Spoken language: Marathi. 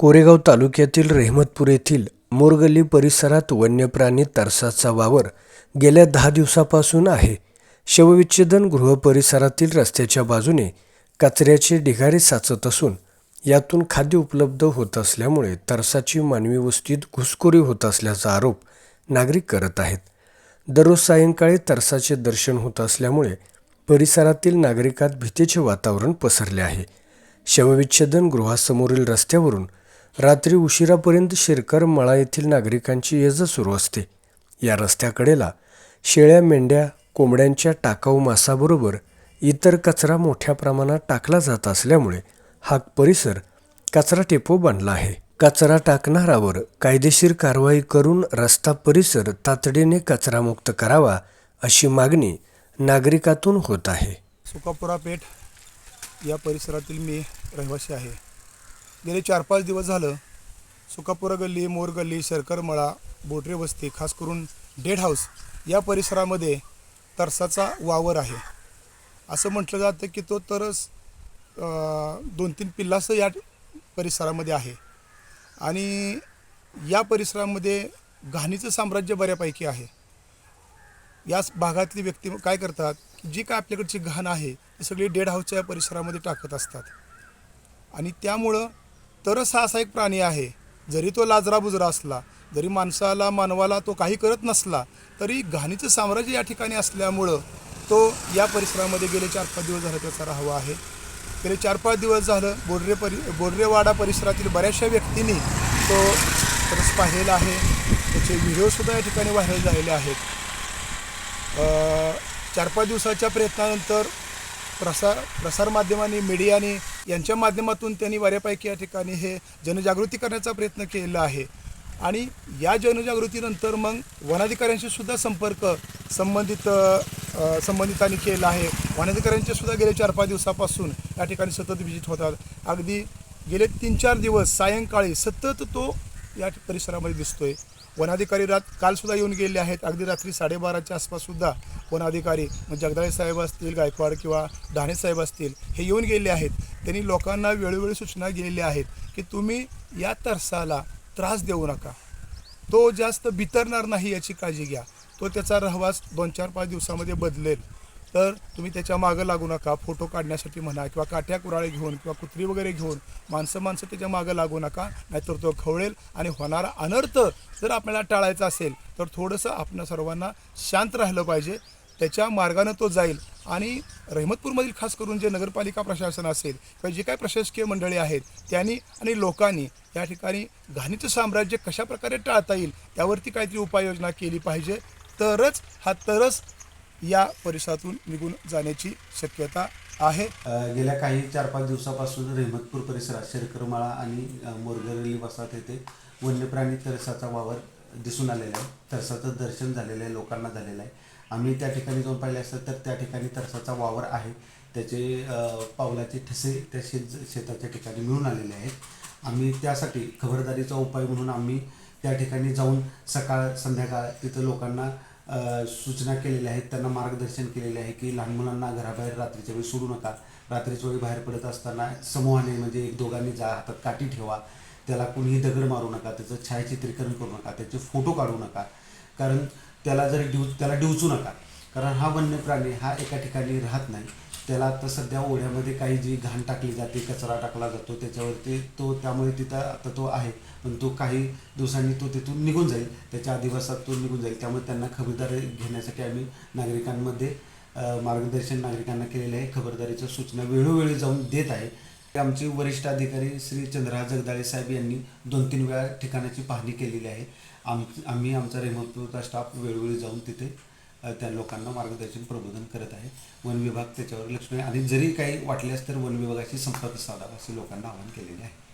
कोरेगाव तालुक्यातील रेहमतपूर येथील मोरगल्ली परिसरात वन्यप्राणी तरसाचा वावर गेल्या दहा दिवसापासून आहे. शवविच्छेदन गृह परिसरातील रस्त्याच्या बाजूने कचऱ्याचे ढिगारे साचत असून यातून खाद्य उपलब्ध होत असल्यामुळे तरसाची मानवी वस्तीत घुसखोरी होत असल्याचा आरोप नागरिक करत आहेत. दररोज सायंकाळी तरसाचे दर्शन होत असल्यामुळे परिसरातील नागरिकात भीतीचे वातावरण पसरले आहे. शवविच्छेदन गृहासमोरील रस्त्यावरून रात्री उशिरापर्यंत शिरकर मळा येथील नागरिकांची ये सुरू असते. या रस्त्याकडेला शेळ्या मेंढ्या कोंबड्यांच्या टाकाऊ मासाबरोबर इतर कचरा मोठ्या प्रमाणात टाकला जात असल्यामुळे हा परिसर कचरा टेपो बनला आहे. कचरा टाकणारावर कायदेशीर कारवाई करून रस्ता परिसर तातडीने कचरामुक्त करावा अशी मागणी नागरिकातून होत आहे. सुकापुरा पेठ या परिसरातील मी रहिवासी आहे. गेले चार पाच दिवस झालं सुकापुरा गल्ली मोर गल्ली शरकरमळा बोटरे वस्ती खास करून डेड हाऊस या परिसरामध्ये तरसाचा वावर आहे. असं म्हटलं जातं की तो तरस दोन तीन पिल्लासं या परिसरामध्ये आहे. आणि या परिसरामध्ये घाणीचं साम्राज्य बऱ्यापैकी आहे. याच भागातली व्यक्ती काय करतात की जी काय आपल्याकडची घाण आहे ती सगळी डेड हाऊसच्या परिसरामध्ये टाकत असतात. आणि त्यामुळं तरच हा असा एक प्राणी आहे. जरी तो लाजरा बुजरा असला जरी माणसाला मानवाला तो काही करत नसला तरी घाणीचं साम्राज्य या ठिकाणी असल्यामुळं तो या परिसरामध्ये गेले चार पाच दिवस झाले त्याचा राहावा आहे. गेले चार पाच दिवस झालं बोर्डरे परि बोडरेवाडा परिसरातील बऱ्याचशा व्यक्तींनी तो तरस पाहिलेला आहे. त्याचे व्हिडिओसुद्धा या ठिकाणी व्हायरल झालेले आहेत. चार पाच दिवसाच्या प्रयत्नानंतर प्रसार प्रसारमाध्यमांनी मीडियाने यांच्या माध्यमातून त्यांनी बऱ्यापैकी या ठिकाणी हे जनजागृती करण्याचा प्रयत्न केलेला आहे. आणि या जनजागृतीनंतर मग वनाधिकाऱ्यांशी सुद्धा संपर्क संबंधित संबंधितांनी केला आहे. वनाधिकाऱ्यांचे सुद्धा गेले चार पाच दिवसापासून या ठिकाणी सतत विजिट होतात. अगदी गेले तीन चार दिवस सायंकाळी सतत तो या परिसरामध्ये दिसतोय. वनाधिकारी रात कालसुद्धा येऊन गेले आहेत. अगदी रात्री साडेबाराच्या आसपाससुद्धा वनाधिकारी म्हणजे जगदाळे साहेब असतील गायकवाड किंवा ढाणे साहेब असतील हे येऊन गेले आहेत. त्यांनी लोकांना वेळोवेळी सूचना दिलेल्या आहेत की तुम्ही या तरसाला त्रास देऊ नका. तो जास्त बितरणार नाही याची काळजी घ्या. तो त्याचा रहवास दोन चार पाच दिवसामध्ये बदलेल. तर तुम्ही त्याच्या मागं लागू नका फोटो काढण्यासाठी म्हणा किंवा काठ्या कुराळे घेऊन किंवा कुत्री वगैरे घेऊन माणसं माणसं त्याच्या मागं लागू नका नाहीतर तो खवळेल आणि होणारा अनर्थ जर आपल्याला टाळायचा असेल तर थोडंसं आपण सर्वांना शांत राहिलं पाहिजे. त्याच्या मार्गानं तो जाईल आणि रहमतपूरमधील खास करून जे नगरपालिका प्रशासन असेल किंवा जे काही प्रशासकीय मंडळी आहेत त्यांनी आणि लोकांनी या ठिकाणी घाणीचं साम्राज्य कशाप्रकारे टाळता येईल त्यावरती काहीतरी उपाययोजना केली पाहिजे. तरच हा तरच या परिसरातून निघून जाण्याची शक्यता आहे. गेल्या काही चार पाच दिवसापासून रेहमतपूर परिसरात शरकरमाळा आणि अ, मोरगरली वसाहत येथे वन्यप्राणी तरसाचा वावर दिसून आलेला आहे. तरसाचं दर्शन झालेलं आहे लोकांना झालेलं आहे. आम्ही त्या ठिकाणी जाऊन पाहिले असतं तर त्या ठिकाणी तरसाचा वावर आहे. त्याचे पावलाचे ठसे त्या शेत शेताच्या ठिकाणी मिळून आलेले आहेत. आम्ही त्यासाठी खबरदारीचा उपाय म्हणून आम्ही त्या ठिकाणी जाऊन सकाळ संध्याकाळ तिथं लोकांना सूचना केलेल्या आहेत त्यांना मार्गदर्शन केलेले आहे की लहान मुलांना घराबाहेर रात्रीच्या वेळी सोडू नका. रात्रीच्या वेळी बाहेर पडत असताना समूहाने म्हणजे एक दोघांनी जा हातात काठी ठेवा. त्याला कुणीही दगड मारू नका त्याचं छायाचित्रीकरण करू नका त्याचे फोटो काढू नका. कारण त्याला जर डिव त्याला डिवचू नका. कारण हा वन्य प्राणी हा एका ठिकाणी राहत नाही. त्याला आता सध्या ओढ्यामध्ये काही जी घाण टाकली जाते कचरा टाकला जातो त्याच्यावरती तो त्यामुळे तिथं आता तो आहे. पण तो काही दिवसांनी तो तिथून निघून जाईल. त्याच्या आदिवासात तो निघून जाईल. त्यामुळे त्यांना खबरदारी घेण्यासाठी आम्ही नागरिकांमध्ये मार्गदर्शन नागरिकांना केलेलं आहे. खबरदारीच्या सूचना वेळोवेळी जाऊन देत आहे. आमचे वरिष्ठ अधिकारी श्री चंद्रा जगदाळे साहेब यांनी दोन तीन वेळा ठिकाणाची पाहणी केलेली आहे. आम आम्ही आमचा रेमोटचा स्टाफ वेळोवेळी जाऊन तिथे त्या लोकांना मार्गदर्शन प्रबोधन करत आहे वन विभाग त्याच्यावर लक्ष आणि जरी काही वाटल्यास तर वन विभागाशी संपर्क साधावा असे लोकांना आवाहन केलेले आहे.